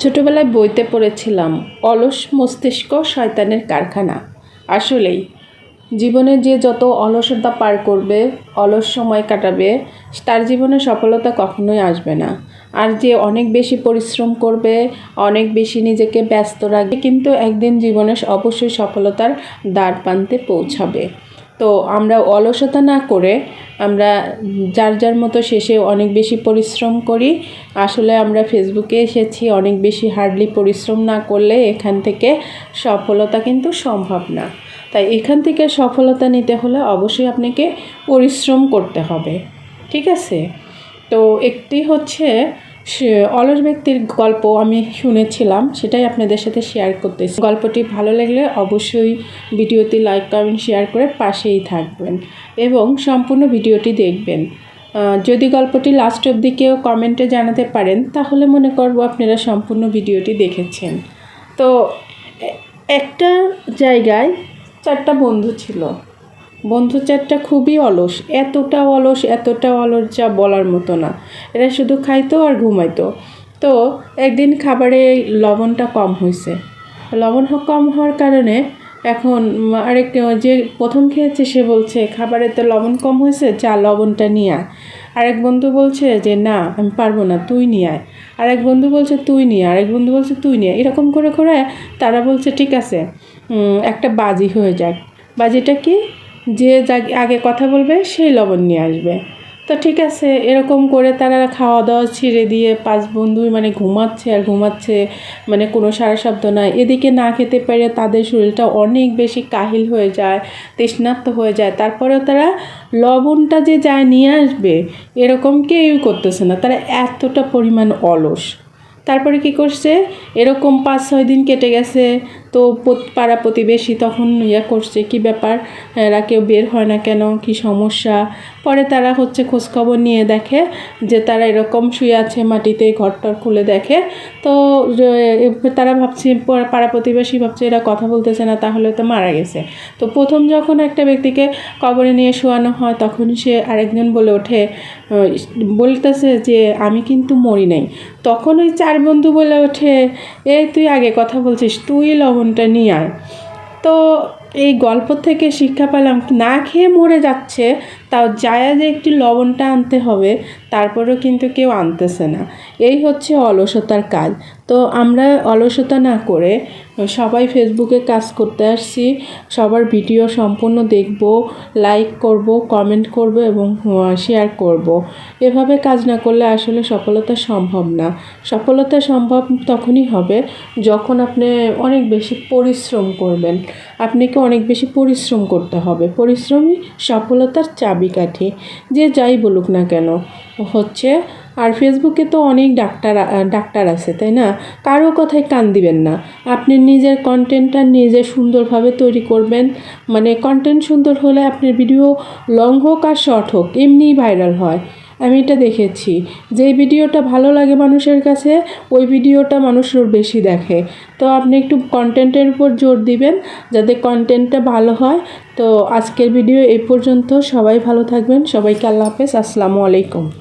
ছোটবেলায় বইতে পড়েছিলাম, অলস মস্তিষ্ক শয়তানের কারখানা। আসলেই, জীবনে যে যত অলসতা পার করবে, অলস সময় কাটাবে, তার জীবনে সফলতা কখনোই আসবে না। আর যে অনেক বেশি পরিশ্রম করবে, অনেক বেশি নিজেকে ব্যস্ত রাখবে, কিন্তু একদিন জীবনে অবশ্যই সফলতার দ্বার প্রান্তে পৌঁছাবে। তো আমরা অলসতা না করে আমরা যার যার মতো শেষে অনেক বেশি পরিশ্রম করি। আসলে আমরা ফেসবুকে এসেছি, অনেক বেশি হার্ডলি পরিশ্রম না করলে এখান থেকে সফলতা কিন্তু সম্ভব না। তাই এখান থেকে সফলতা নিতে হলে অবশ্যই আপনাকে পরিশ্রম করতে হবে। ঠিক আছে? তো একটি হচ্ছে অলস ব্যক্তির গল্প আমি শুনেছিলাম, সেটাই আপনাদের সাথে শেয়ার করতেছি। গল্পটি ভালো লাগলে অবশ্যই ভিডিওটি লাইক কমেন্ট শেয়ার করে পাশেই থাকবেন এবং সম্পূর্ণ ভিডিওটি দেখবেন। যদি গল্পটি লাস্ট অবধি কেউ কমেন্টে জানাতে পারেন, তাহলে মনে করব আপনারা সম্পূর্ণ ভিডিওটি দেখেছেন। তো একটা জায়গায় চারটা বন্ধু ছিল। বন্ধু চারটা খুবই অলস এতটা অলস এতটা অলস যা বলার মতো না। এরা শুধু খাইতো আর ঘুমাইতো। তো একদিন খাবারে লবণটা কম হয়েছে লবণ কম হওয়ার কারণে এখন আরেক যে প্রথম খেয়েছে সে বলছে, খাবারে তো লবণ কম হয়েছে চা লবণটা নিয়ে আয়। আরেক বন্ধু বলছে যে, না, আমি পারব না, তুই নিয়ে আয়। আরেক বন্ধু বলছে, তুই নিয়ে আরেক বন্ধু বলছে, তুই নিয়ে। এরকম করে করে তারা বলছে, ঠিক আছে একটা বাজি হয়ে যাক। বাজিটা কি? যে আগে কথা বলবে, সেই লবণ নিয়ে আসবে। তো ঠিক আছে, এরকম করে তারা খাওয়া দাওয়া ছেড়ে দিয়ে পাঁচ বন্ধুই মানে ঘুমাচ্ছে আর ঘুমাচ্ছে মানে কোনো সারা শব্দ নাই এদিকে না খেতে পেরে তাদের শরীরটা অনেক বেশি কাহিল হয়ে যায়, তৃষ্ণার্ত হয়ে যায়। তারপরেও তারা লবণটা যে যায় নিয়ে আসবে, এরকম কেউই করতেছে না। তারা এতটা পরিমাণ অলস। তারপরে কি করছে? এরকম পাঁচ ছয় দিন কেটে গেছে। তো পাড়া প্রতিবেশী তখন ইয়ে করছে, কি ব্যাপার? এরা কেউ বের হয় না কেন? কি সমস্যা? পরে তারা হচ্ছে খোঁজখবর নিয়ে দেখে যে তারা এরকম শুয়ে আছে মাটিতে ঘরটর খুলে দেখে। তো তারা ভাবছে পাড়া প্রতিবেশী ভাবছে, এরা কথা বলতেছে না, তাহলে তো মারা গেছে। তো প্রথম যখন একটা ব্যক্তিকে কবরে নিয়ে শোয়ানো হয়, তখন সে আরেকজন বলে ওঠে বলতেছে যে, আমি কিন্তু মরি নাই। তখন ওই চার বন্ধু বলে ওঠে এই তুই আগে কথা বলছিস, তুই লবণটা নিয়ে আয়। তো এই গল্প থেকে শিক্ষা পেলাম, না খেয়ে মরে যাচ্ছে তাও যায় যে একটি লবণটা আনতে হবে, তারপরেও কিন্তু কেউ আনতেছে না। এই হচ্ছে অলসতার কাজ। তো আমরা অলসতা না করে, সবাই ফেসবুকে কাজ করতে আসছি। সবার ভিডিও সম্পূর্ণ দেখব লাইক করব কমেন্ট করব এবং শেয়ার করব। এভাবে কাজ না করলে আসলে সফলতা সম্ভব না। সফলতা সম্ভব তখনই হবে যখন আপনি অনেক বেশি পরিশ্রম করবেন। আপনাকে অনেক বেশি পরিশ্রম করতে হবে। পরিশ্রমই সফলতার চাবিকাঠি। যে যাই বলুক না কেন, হচ্ছে আর ফেসবুকে তো অনেক ডাক্তার ডাক্তার আছে, তাই না? কারও কথায় কান দিবেন না। আপনি নিজের কন্টেন্টটা নিজে সুন্দরভাবে তৈরি করবেন। মানে কন্টেন্ট সুন্দর হলে আপনার ভিডিও লং হোক আর শর্ট হোক, এমনিই ভাইরাল হয়। আমি এটা দেখেছি। যেই ভিডিওটা ভালো লাগে মানুষের কাছে, ওই ভিডিওটা মানুষের বেশি দেখে। তো আপনি একটু কন্টেন্টের উপর জোর দিবেন, যাতে কন্টেন্টটা ভালো হয়। তো আজকের ভিডিও এই পর্যন্ত, সবাই ভালো থাকবেন। সবাইকে আল্লাহ হাফেজ। আসসালামু আলাইকুম।